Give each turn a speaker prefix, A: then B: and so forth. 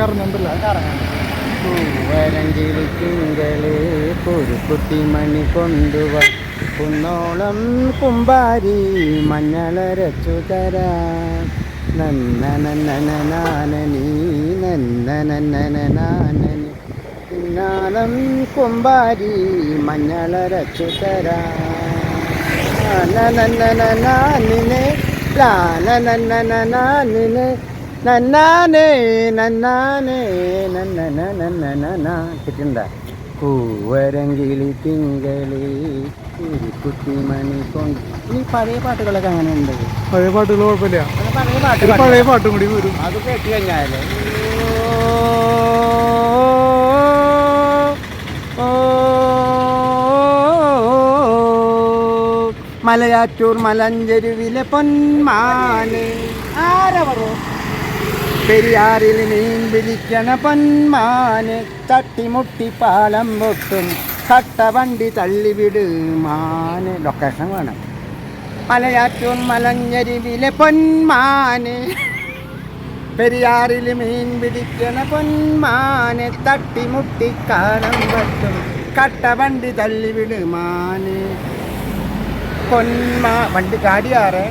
A: ഇറങ്ങണ്ടല്ലോ
B: ഇറങ്ങണം പൂവരങ്കിളിക്കിങ്കളെ ഒരു കുട്ടിമണി കൊണ്ടുവ. കുന്നോളം കുമ്പാരി മഞ്ഞളരച്ചു തരാൻ നന്നനനനാനനി നന്നനനനാനനി പിന്നാളം കുമ്പാരി മഞ്ഞളരച്ചു തരാനനനനാനിനെ ലാനനനനാനിനെ പൂവരങ്കിളി തിങ്കളി കുട്ടിമണി കൊണ്ട് ഈ പഴയ പാട്ടുകളൊക്കെ അങ്ങനെ ഉണ്ട്
A: പഴയ പാട്ടുകൾ കുഴപ്പമില്ല
B: പഴയ പാട്ടും
A: കൂടി വരും
B: അത് കേട്ട് കഴിഞ്ഞാൽ മലയാറ്റൂർ മലഞ്ചെരുവിലെ പൊന്മാനെ. ആരവറോ? പെരിയാറിൽ മീൻ പിടിക്കണ പൊന്മാന്. തട്ടിമുട്ടി പാലം പൊട്ടും കട്ടവണ്ടി തള്ളിവിട് മാന്. ലൊക്കേഷൻ വേണം. മലയാറ്റൂർ മലഞ്ഞെരുവിലെ പൊന്മാന്. പെരിയാറിൽ മീൻ പിടിക്കണ പൊന്മാനെ. തട്ടിമുട്ടി കാലം പറ്റും തള്ളിവിട് മാന് പൊന്മാ വണ്ടി കാടിയാറ്